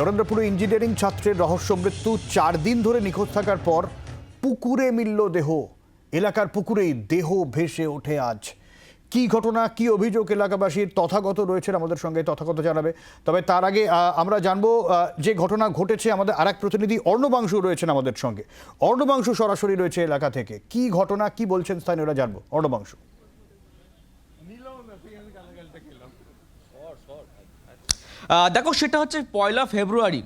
নরেন্দ্রপুরে engineering ছাত্রের রহস্য মৃত্যু, চার দিন ধরে নিখোঁজ থাকার পর পুকুরে মিলল দেহ। এলাকার পুকুরেই দেহ ভেসে ওঠে আজ। কি ঘটনা, কি অভিযোগ এলাকাবাসীর তথাগত রয়েছেন আমাদের সঙ্গে, তথাগত জানাবে। তবে তার আগে আমরা জানব যে ঘটনা ঘটেছে আমাদের আরেক প্রতিনিধি অর্ণবাংশু রয়েছেন আমাদের সঙ্গে। অর্ণবাংশু সরাসরি রয়েছে এলাকা থেকে। কি ঘটনা, কি বলছেন স্থানীয়রা জানব। অর্ণবাংশু। দেখো, সেটা হচ্ছে পয়লা ফেব্রুয়ারি।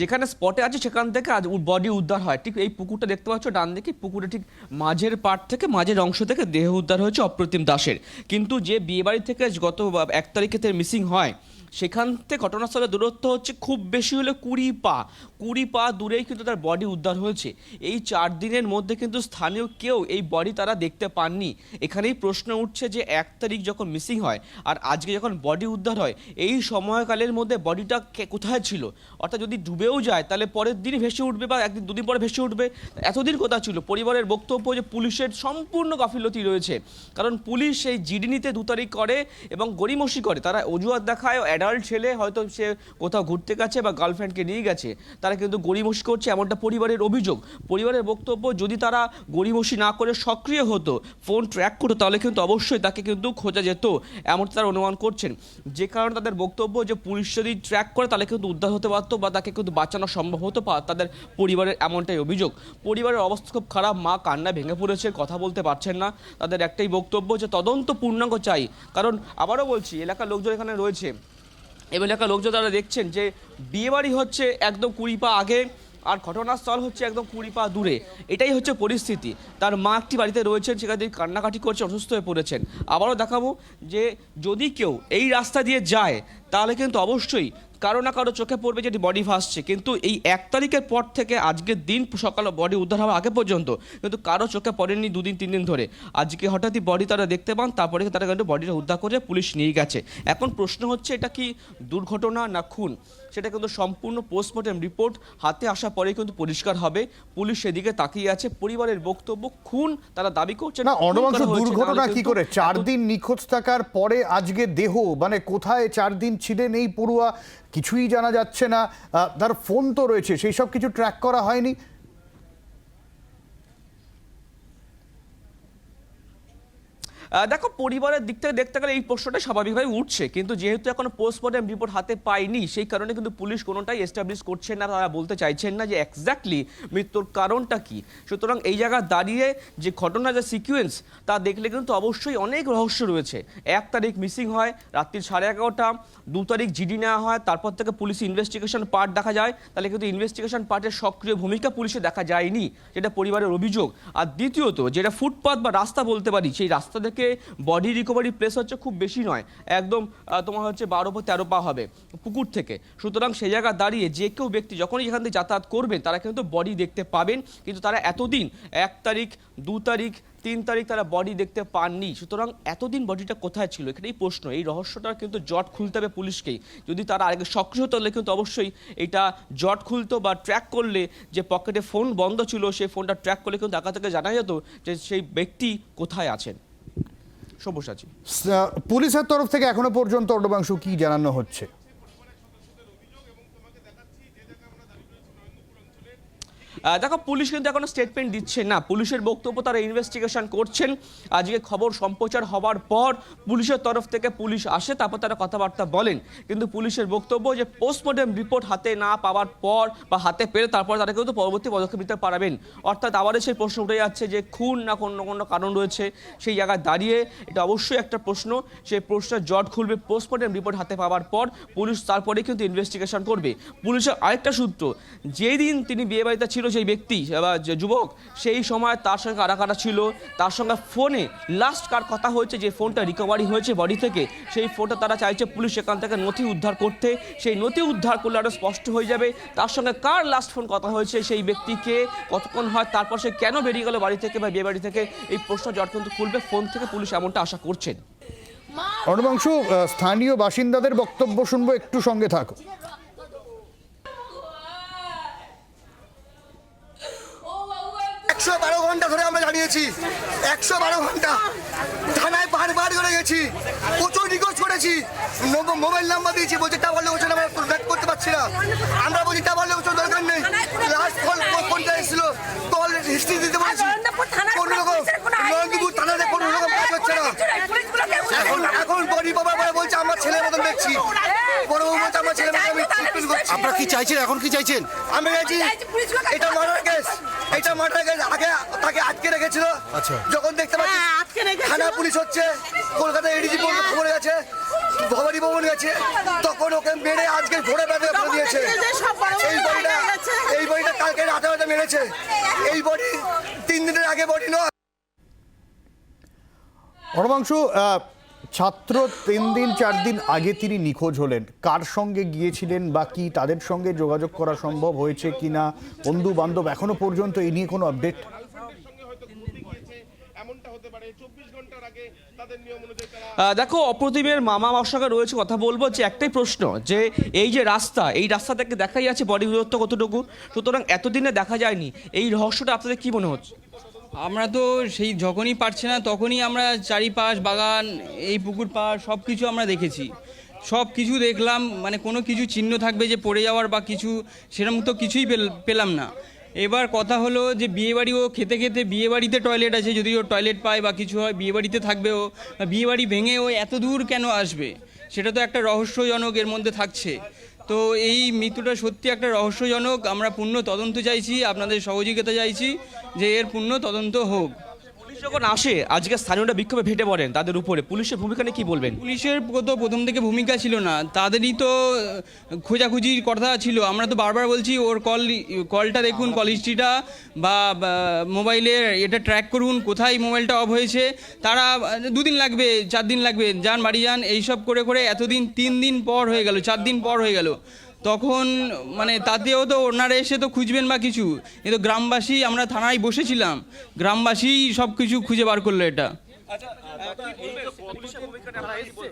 যেখানে স্পটে আছে, সেখান থেকে আজ বডি উদ্ধার হয়। ঠিক এই পুকুরটা দেখতে পাচ্ছ, ডান দিকে পুকুরে ঠিক মাঝের পাট থেকে, মাঝের অংশ থেকে দেহ উদ্ধার হয়েছে অপ্রতিম দাসের। কিন্তু যে বিয়েবাড়ি থেকে গত এক তারিখে মিসিং হয় সেখান থেকে ঘটনাস্থলের দূরত্ব হচ্ছে খুব বেশি হলে কুড়ি পা। কুড়ি পা দূরেই কিন্তু তার বডি উদ্ধার হয়েছে। এই চার দিনের মধ্যে কিন্তু স্থানীয় কেউ এই বডি তারা দেখতে পাননি। এখানেই প্রশ্ন উঠছে যে এক তারিখ যখন মিসিং হয় আর আজকে যখন বডি উদ্ধার হয়, এই সময়কালের মধ্যে বডিটা কোথায় ছিল? অর্থাৎ যদি ডুবেও যায়, তাহলে পরের দিন ভেসে উঠবে বা একদিন, দুদিন পরে ভেসে উঠবে। এতদিন কোথা ছিল? পরিবারের বক্তব্য যে পুলিশের সম্পূর্ণ গাফিলতি রয়েছে। কারণ পুলিশ সেই জিডি নিতে দু তারিখ করে এবং গড়িমসি করে। তারা অজুহাত দেখায় অ্যাডাল্ট ছেলে হয়তো সে কোথাও ঘুরতে গেছে বা গার্লফ্রেন্ডকে নিয়ে গেছে, তারা কিন্তু গড়িমসি করছে এমনটা পরিবারের অভিযোগ। পরিবারের বক্তব্য, যদি তারা গড়িমসি না করে সক্রিয় হতো ফোন ট্র্যাক করতো, তাহলে কিন্তু অবশ্যই তাকে কিন্তু খোঁজা যেত, এমনটা তারা অনুমান করছেন। যে কারণে তাদের বক্তব্য যে পুলিশ যদি ট্র্যাক করে, তাহলে কিন্তু উদ্ধার হতে পারতো বা তাকে কিন্তু বাঁচানো সম্ভব হতো তাদের পরিবারের এমনটাই অভিযোগ। পরিবারের অবস্থা খুব খারাপ, মা কান্না ভেঙে পড়েছে, কথা বলতে পারছেন না। তাদের একটাই বক্তব্য যে তদন্ত পূর্ণাঙ্গ চাই। কারণ আবারও বলছি, এলাকার লোকজন এখানে রয়েছে। এবং এলাকার লোকজন তারা দেখছেন যে বিয়েবাড়ি হচ্ছে একদম কুড়ি পা আগে, আর ঘটনাস্থল হচ্ছে একদম কুড়ি পা দূরে। এটাই হচ্ছে পরিস্থিতি। তার মা একটি বাড়িতে রয়েছেন, সেখানে তিনি কান্নাকাটি করছে অসুস্থ হয়ে পড়েছেন। আবারও দেখাবো যে যদি কেউ এই রাস্তা দিয়ে যায়, তাহলে কিন্তু অবশ্যই কারও না কারও চোখে পড়বে যেটি বডি ভাসছে। কিন্তু এই এক তারিখের পর থেকে আজকের দিন সকালে বডি উদ্ধার হওয়ার আগে পর্যন্ত কিন্তু কারও চোখে পড়েনি দুদিন তিন দিন ধরে। আজকে হঠাৎই বডি তারা দেখতে পান তারপরে তারা কিন্তু বডিটা উদ্ধার করে পুলিশ নিয়ে গেছে। এখন প্রশ্ন হচ্ছে এটা কি দুর্ঘটনা না খুন? সেটা কিন্তু সম্পূর্ণ পোস্টমর্টম রিপোর্ট হাতে আসার পরেই কিন্তু পরিষ্কার হবে। পুলিশ সেদিকে তাকিয়ে আছে পরিবারের বক্তব্য খুন তারা দাবি করছে না হয়েছে, দুর্ঘটনা কি করে? চার দিন নিখোঁজ থাকার পরে আজকে দেহ মানে কোথায় চার দিন ছিলেন এই পড়ুয়া কিছুই জানা যাচ্ছে না। তার ফোন তো রয়েছে সেই সব কিছু ট্র্যাক করা হয়নি। দেখো, পরিবারের দিক থেকে দেখতে গেলে এই প্রশ্নটা স্বাভাবিকভাবে উঠছে। কিন্তু যেহেতু এখনও পোস্টমর্টম রিপোর্ট হাতে পাইনি, সেই কারণে কিন্তু পুলিশ কোনোটাই এস্টাবলিশ করছে না, তারা বলতে চাইছেন না যে এক্স্যাক্টলি মৃত্যুর কারণটা কি। সুতরাং এই জায়গা দাঁড়িয়ে যে ঘটনা যে সিকুয়েন্স তা দেখলে কিন্তু অবশ্যই অনেক রহস্য রয়েছে। এক তারিখ মিসিং হয়, রাত্রি সাড়ে এগারোটা, দু তারিখ জিডি নেওয়া হয়, তারপর থেকে পুলিশ ইনভেস্টিগেশন পার্ট দেখা যায়। তাহলে কিন্তু ইনভেস্টিগেশন পার্টের সক্রিয় ভূমিকা পুলিশে দেখা যায়নি, যেটা পরিবারের অভিযোগ। আর দ্বিতীয়ত, যেটা ফুটপাথ বা রাস্তা বলতে পারি, সেই রাস্তা থেকে বডি রিকভারি প্লেস হচ্ছে খুব বেশি নয়। একদম তোমার হচ্ছে বারো বা তেরো পা হবে পুকুর থেকে। সুতরাং সেই জায়গা দাঁড়িয়ে যে কেউ ব্যক্তি যখনই এখান থেকে যাতায়াত করবেন তারা কিন্তু বডি দেখতে পাবেন। কিন্তু তারা এতদিন, এক তারিখ, দু তারিখ, তিন তারিখ তারা বডি দেখতে পাননি। সুতরাং এতদিন বডিটা কোথায় ছিল? এখানেই প্রশ্ন। এই রহস্যটার কিন্তু জট খুলতে হবে পুলিশকেই। যদি তারা আগে সক্রিয় হতো, তাহলে কিন্তু অবশ্যই এটা জট খুলতো বা ট্র্যাক করলে যে পকেটে ফোন বন্ধ ছিল, সেই ফোনটা ট্র্যাক করলে কিন্তু থেকে জানা যেত যে সেই ব্যক্তি কোথায় আছেন। সব্যসাচী। পুলিশের তরফ থেকে এখনও পর্যন্ত অর্ণবাংশু কি জানানো হচ্ছে? দেখো, পুলিশ কিন্তু এখনও স্টেটমেন্ট দিচ্ছে না। পুলিশের বক্তব্য তারা ইনভেস্টিগেশন করছেন। আজকে খবর সম্প্রচার হওয়ার পর পুলিশের তরফ থেকে পুলিশ আসে, তারপর তারা কথাবার্তা বলেন। কিন্তু পুলিশের বক্তব্য যে পোস্টমর্টম রিপোর্ট হাতে না পাওয়ার পর বা হাতে পেলে তারপর তারা কিন্তু পরবর্তী পদক্ষেপ নিতে পারবেন। অর্থাৎ আবারও সেই প্রশ্ন উঠে যাচ্ছে যে, খুন না কোনো কোনো কারণ রয়েছে সেই জায়গায় দাঁড়িয়ে। এটা অবশ্যই একটা প্রশ্ন। সেই প্রশ্নের জট খুলবে পোস্টমর্টম রিপোর্ট হাতে পাওয়ার পর পুলিশ তারপরে কিন্তু ইনভেস্টিগেশন করবে। পুলিশের আরেকটা সূত্র, যেই দিন তিনি বিয়ে বাড়িতে ছিল সেই ব্যক্তি বা যুবক সেই সময় তার সঙ্গে কারা কারা ছিল। তার সঙ্গে ফোনে লাস্ট কার কথা হয়েছে যে ফোনটা রিকভারি হয়েছে বডি থেকে সেই ফোনটা তারা চাইছে পুলিশ সেখান থেকে নথি উদ্ধার করতে। সেই নথি উদ্ধার করলে আরও স্পষ্ট হয়ে যাবে তার সঙ্গে কার লাস্ট ফোন কথা হয়েছে সেই ব্যক্তিকে কতক্ষণ হয় তারপর সে কেন বেরিয়ে গেল বাড়ি থেকে বা বিয়ে বাড়ি থেকে এই প্রশ্ন জট কিন্তু খুলবে ফোন থেকে পুলিশ এমনটা আশা করছেন। আহ, স্থানীয় বাসিন্দাদের বক্তব্য শুনব একটু সঙ্গে থাকো একশো বারো দাঁড়িয়েছি একশো বারো ঘণ্টা থানায় বারবার করে গেছি। প্রচুর রিকোয়েস্ট করে করেছি মোবাইল নাম্বার দিয়েছি বলছে টাওয়ার লোকেশন আমরা ব্যাক করতে পারছি না। আমরা বলছি টাওয়ার লোকেশন দরকার নেই। লাস্ট কল কোনটা এসেছিল? কল হিস্ট্রি দিতে পারছি কোনো রকম নন্দীপুর থানাতে কোনো রকম কাজ হচ্ছে না। এখন এখন বডি বাবা বলে বলছে আমার ছেলের মতন দেখছি। বড় বলছে আমার ছেলের মতন আপনারা কি চাইছেন? এখন কি চাইছেন? আমি গেছি এটা মার্ডার কেস এটা মার্ডার কেস আগে তাকে রেখেছিল আচ্ছা। যখন দেখতে পাচ্ছি হ্যাঁ। থানা পুলিশ হচ্ছে কলকাতা এডিজি পর্যন্ত খবর গেছে ভবানী ভবন গেছে তখন ওকে মেরে আজকে ভোরে বেঁধে ফেলে দিয়েছে। বড় বড় এই বডিটা এই বডিটা কালকে রাতে রাতে মেরেছে। এই বডি তিন দিনের আগে বডি নয়। অরমাংশু আহ, ছাত্র তিন দিন চার দিন আগে তিনি নিখোঁজ হলেন। কার সঙ্গে গিয়েছিলেন বা কি তাদের সঙ্গে যোগাযোগ করা সম্ভব হয়েছে কিনা? বন্ধু বান্ধব এখনও পর্যন্ত এই নিয়ে কোনো আপডেট এমনটা হতে পারে চব্বিশ ঘণ্টার আগে তাদের নিয়ম অনুযায়ী তারা আহ, দেখো অপ্রতিমের মামা আমার রয়েছে কথা বলব যে একটাই প্রশ্ন যে এই যে রাস্তা এই রাস্তা থেকে দেখাই যাচ্ছে বডি দূরত্ব কতটুকু? সুতরাং এতদিনে দেখা যায়নি। এই রহস্যটা আপনাদের কি মনে হচ্ছে? আমরা তো সেই যখনই পারছে না তখনই আমরা চারিপাশ বাগান এই পুকুর পাড় সব কিছু আমরা দেখেছি। সব কিছু দেখলাম মানে কোনো কিছু চিহ্ন থাকবে যে পড়ে যাওয়ার বা কিছু সেরকম তো কিছুই পেল- পেলাম না। এবার কথা হলো যে বিয়েবাড়ি, ও খেতে খেতে বিয়েবাড়িতে টয়লেট আছে, যদি ও টয়লেট পায় বা কিছু হয়, বিয়েবাড়িতে থাকবে ও। বিয়েবাড়ি ভেঙে ও এত দূর কেন আসবে? সেটা তো একটা রহস্যজনক এর মধ্যে থাকছে। তো এই মৃত্যুটা সত্যি একটা রহস্যজনক। আমরা পূর্ণ তদন্ত চাইছি, আপনাদের সহযোগিতা চাইছি যে এর পূর্ণ তদন্ত হোক। যখন আসে, আজকে স্থানীয়রা বিক্ষোভে ফেটে পড়েন, তাদের উপরে পুলিশের ভূমিকা নিয়ে কি বলবেন? পুলিশের তো প্রথম থেকে ভূমিকা ছিল না, তাদেরই তো খোঁজাখুঁজির কথা ছিল। আমরা তো বারবার বলছি, ওর কল, কলটা দেখুন, কল হিস্ট্রিটা, বা মোবাইলের এটা ট্র্যাক করুন, কোথায় মোবাইলটা অফ হয়েছে, তারা দুদিন লাগবে, চার দিন লাগবে, যান, বাড়ি যান, এইসব করে করে এতদিন, তিন দিন পর হয়ে গেল, চার দিন পর হয়ে গেল। তখন মানে তাতেও তো ওনারা এসে তো খুঁজবেন বা কিছু। কিন্তু গ্রামবাসী, আমরা থানায় বসেছিলাম। গ্রামবাসী সব কিছু খুঁজে বার করল এটা।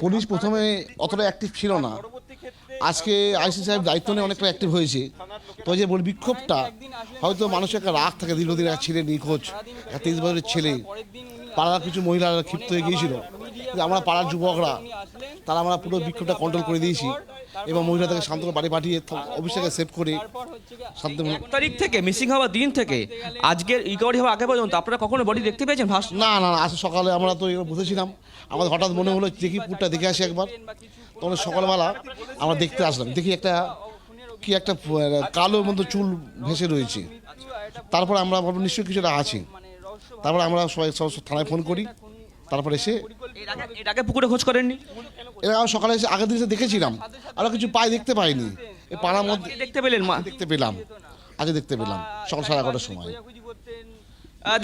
পুলিশ প্রথমে অতটা অ্যাক্টিভ ছিল না। আজকে আইসি সাহেব দায়িত্ব নিয়ে অনেকটা অ্যাক্টিভ হয়েছে। তো যে বল বিক্ষোভটা, হয়তো মানুষের একটা রাগ থাকে, দীর্ঘদিন এক ছেলে, নিখোঁজ, একটা তেইশ বছরের ছেলে। পাড়ার কিছু মহিলারা ক্ষিপ্ত হয়ে গিয়েছিল। আমরা পাড়ার যুবকরা, তারা আমরা পুরো বিক্ষোভটা কন্ট্রোল করে দিয়েছি। এবং মহিলাদেরকে শান্ত বাড়ি পাঠিয়ে অফিসটাকে সেভ করে শান্ত এক তারিখ থেকে? মিসিং হওয়ার দিন থেকে? আজকের রিকভারি হওয়া আগে পর্যন্ত আপনারা কখনো বডি দেখতে পেয়েছেন ভাস না না না আজ সকালে আমরা তো এগুলো বুঝেছিলাম আমাদের হঠাৎ মনে হলো দেখি পুরটা দেখে আসি একবার। তখন সকালবেলা আমরা দেখতে আসলাম। দেখি একটা কি একটা কালো মতো চুল ভেসে রয়েছে। তারপর আমরা নিশ্চয়ই কিছু একটা আছে। তারপর আমরা সবাই সব থানায় ফোন করি। তারপর এসে এর আগে পুকুরে খোঁজ করেননি? এরা সকালে এসে আগের দিন এসে দেখেছিলাম। আরও কিছু পায়ে দেখতে পাইনি। এই পাড়ার মধ্যে দেখতে পেলেন মা? দেখতে পেলাম। আগে দেখতে পেলাম। সকাল সাড়ে এগারোটার সময়।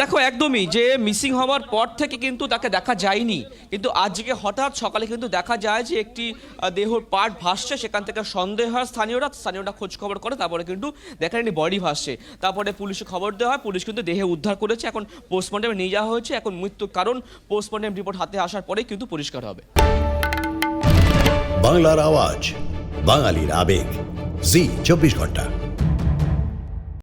দেখো, একদমই যে মিসিং হওয়ার পর থেকে কিন্তু তাকে দেখা যায়নি। কিন্তু আজকে হঠাৎ সকালে কিন্তু দেখা যায় যে একটি দেহর পার্ট ভাসছে, সেখান থেকে সন্দেহ হয় স্থানীয়রা স্থানীয়রা খোঁজ খবর করে, তারপরে কিন্তু দেখা যায়নি বডি ভাসছে। তারপরে পুলিশে খবর দেওয়া হয়, পুলিশ কিন্তু দেহে উদ্ধার করেছে, এখন পোস্টমর্টমে নিয়ে যাওয়া হয়েছে, এখন মৃত্যুর কারণ পোস্টমর্টম রিপোর্ট হাতে আসার পরেই কিন্তু পরিষ্কার হবে। বাংলার আওয়াজ, বাঙালির আবেগ, জি, চব্বিশ ঘণ্টা।